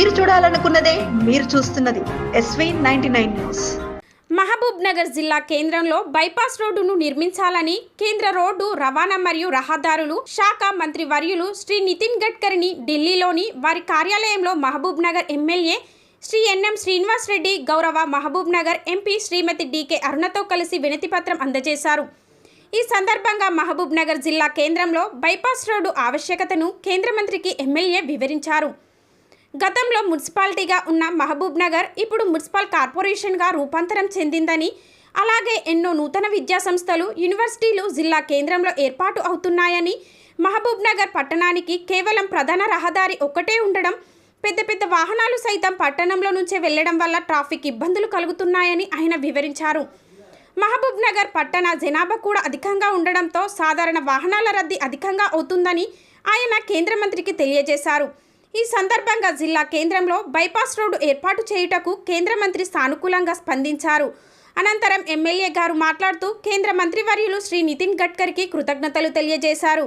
మీరు చూడాలనుకున్నదే మీరు చూస్తున్నది SV ninety nine news Mahbubnagar జిల్లా కేంద్రంలో బైపాస్ రోడ్డును నిర్మించాలని కేంద్ర రోడ్డు రవాణా మరియు రహదారులు శాఖ మంత్రి వర్యులు శ్రీ నితిన్ గడ్కరీని ఢిల్లీలోని వారి కార్యాలయంలో మహబూబ్ నగర్ ఎమ్మెల్యే శ్రీ ఎన్ఎం శ్రీనివాస్ రెడ్డి గౌరవ మహబూబ్ నగర్ ఎంపీ శ్రీమతి డికే అరుణతో కలిసి వినతిపత్రం అందజేశారు. ఈ సందర్భంగా మహబూబ్ నగర్ జిల్లా కేంద్రంలో బైపాస్ రోడ్డు ఆవశ్యకతను కేంద్ర మంత్రికి ఎమ్మెల్యే వివరించారు. గతంలో మున్సిపాలిటీగా ఉన్న మహబూబ్ నగర్ ఇప్పుడు మున్సిపల్ కార్పొరేషన్గా రూపాంతరం చెందిందని అలాగే ఎన్నో నూతన విద్యా సంస్థలు యూనివర్సిటీలు జిల్లా కేంద్రంలో ఏర్పాటు అవుతున్నాయని మహబూబ్ నగర్ పట్టణానికి కేవలం ప్రధాన రహదారి ఒక్కటే ఉండడం పెద్ద పెద్ద వాహనాలు సైతం పట్టణంలో నుంచే వెళ్ళడం వల్ల ట్రాఫిక్ ఇబ్బందులు కలుగుతున్నాయని ఆయన వివరించారు. మహబూబ్ నగర్ పట్టణ జనాభా కూడా అధికంగా ఉండడంతో సాధారణ వాహనాల రద్దీ అధికంగా అవుతుందని ఆయన కేంద్ర మంత్రికి తెలియజేశారు. ఈ సందర్భంగా జిల్లా కేంద్రంలో బైపాస్ రోడ్డు ఏర్పాటు చేయుటకు కేంద్ర మంత్రి సానుకూలంగా స్పందించారు. అనంతరం ఎమ్మెల్యే గారు మాట్లాడుతూ కేంద్ర మంత్రివర్యులు శ్రీ నితిన్ గడ్కరీకి కృతజ్ఞతలు తెలియజేశారు.